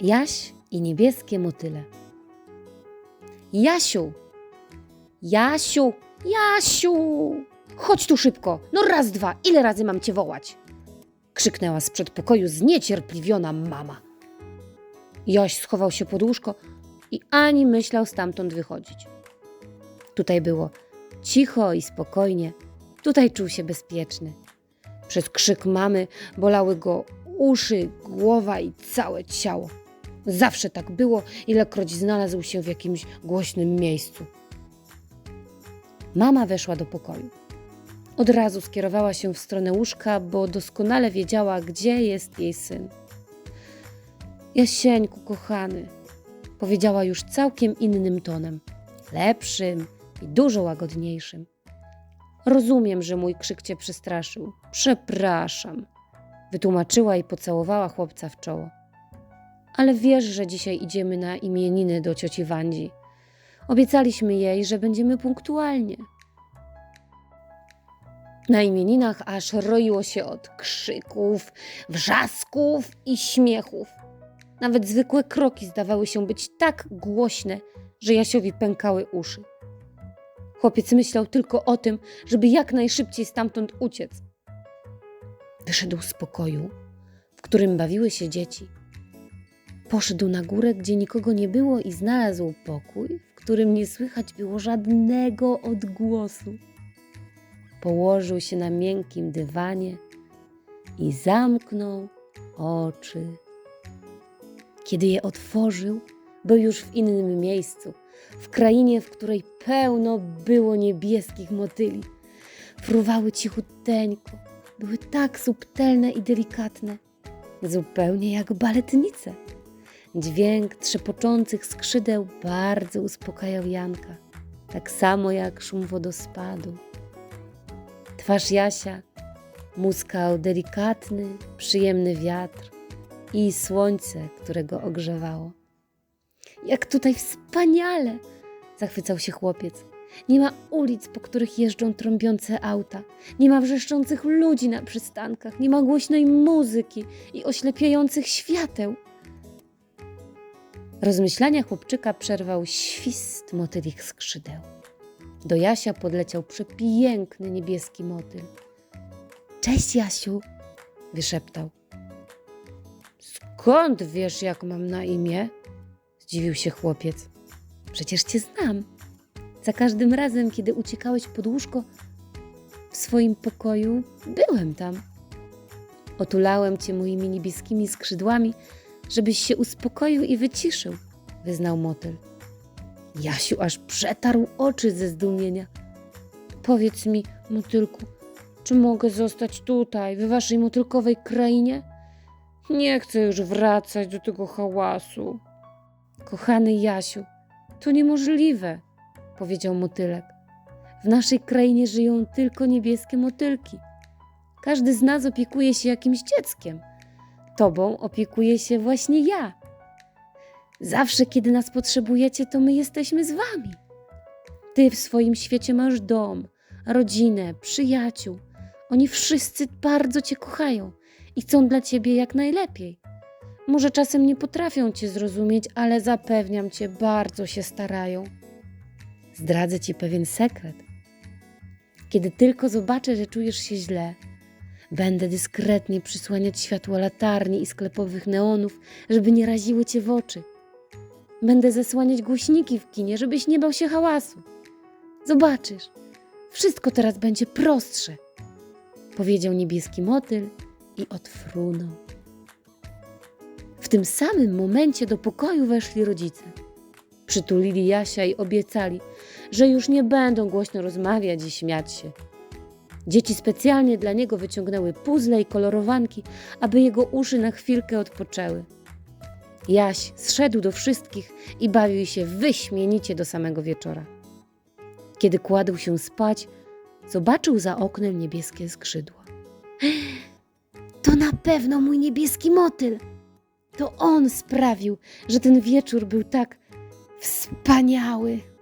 Jaś i niebieskie motyle. Jasiu! Jasiu! Jasiu! Chodź tu szybko! No raz, dwa, ile razy mam cię wołać? Krzyknęła z przedpokoju zniecierpliwiona mama. Jaś schował się pod łóżko i ani myślał stamtąd wychodzić. Tutaj było cicho i spokojnie. Tutaj czuł się bezpieczny. Przez krzyk mamy bolały go uszy, głowa i całe ciało. Zawsze tak było, ilekroć znalazł się w jakimś głośnym miejscu. Mama weszła do pokoju. Od razu skierowała się w stronę łóżka, bo doskonale wiedziała, gdzie jest jej syn. Jasieńku, kochany, powiedziała już całkiem innym tonem, lepszym i dużo łagodniejszym. Rozumiem, że mój krzyk cię przestraszył. Przepraszam, wytłumaczyła i pocałowała chłopca w czoło. Ale wiesz, że dzisiaj idziemy na imieniny do cioci Wandzi. Obiecaliśmy jej, że będziemy punktualnie. Na imieninach aż roiło się od krzyków, wrzasków i śmiechów. Nawet zwykłe kroki zdawały się być tak głośne, że Jasiowi pękały uszy. Chłopiec myślał tylko o tym, żeby jak najszybciej stamtąd uciec. Wyszedł z pokoju, w którym bawiły się dzieci. Poszedł na górę, gdzie nikogo nie było i znalazł pokój, w którym nie słychać było żadnego odgłosu. Położył się na miękkim dywanie i zamknął oczy. Kiedy je otworzył, był już w innym miejscu, w krainie, w której pełno było niebieskich motyli. Fruwały cichuteńko, były tak subtelne i delikatne, zupełnie jak baletnice. Dźwięk trzepoczących skrzydeł bardzo uspokajał Janka, tak samo jak szum wodospadu. Twarz Jasia muskał delikatny, przyjemny wiatr i słońce, które go ogrzewało. Jak tutaj wspaniale! zachwycał się chłopiec. Nie ma ulic, po których jeżdżą trąbiące auta, nie ma wrzeszczących ludzi na przystankach, nie ma głośnej muzyki i oślepiających świateł. Rozmyślania chłopczyka przerwał świst motylich skrzydeł. Do Jasia podleciał przepiękny niebieski motyl. Cześć, Jasiu, wyszeptał. Skąd wiesz, jak mam na imię? Zdziwił się chłopiec. Przecież cię znam. Za każdym razem, kiedy uciekałeś pod łóżko w swoim pokoju, byłem tam. Otulałem cię moimi niebieskimi skrzydłami, żebyś się uspokoił i wyciszył, wyznał motyl. Jasiu aż przetarł oczy ze zdumienia. Powiedz mi, motylku, czy mogę zostać tutaj, w waszej motylkowej krainie? Nie chcę już wracać do tego hałasu. Kochany Jasiu, to niemożliwe, powiedział motylek. W naszej krainie żyją tylko niebieskie motylki. Każdy z nas opiekuje się jakimś dzieckiem. Tobą opiekuję się właśnie ja. Zawsze, kiedy nas potrzebujecie, to my jesteśmy z wami. Ty w swoim świecie masz dom, rodzinę, przyjaciół. Oni wszyscy bardzo cię kochają i chcą dla ciebie jak najlepiej. Może czasem nie potrafią cię zrozumieć, ale zapewniam cię, bardzo się starają. Zdradzę ci pewien sekret. Kiedy tylko zobaczę, że czujesz się źle, będę dyskretnie przysłaniać światło latarni i sklepowych neonów, żeby nie raziły cię w oczy. Będę zasłaniać głośniki w kinie, żebyś nie bał się hałasu. Zobaczysz, wszystko teraz będzie prostsze, powiedział niebieski motyl i odfrunął. W tym samym momencie do pokoju weszli rodzice. Przytulili Jasia i obiecali, że już nie będą głośno rozmawiać i śmiać się. Dzieci specjalnie dla niego wyciągnęły puzzle i kolorowanki, aby jego uszy na chwilkę odpoczęły. Jaś zszedł do wszystkich i bawił się wyśmienicie do samego wieczora. Kiedy kładł się spać, zobaczył za oknem niebieskie skrzydła. To na pewno mój niebieski motyl. To on sprawił, że ten wieczór był tak wspaniały.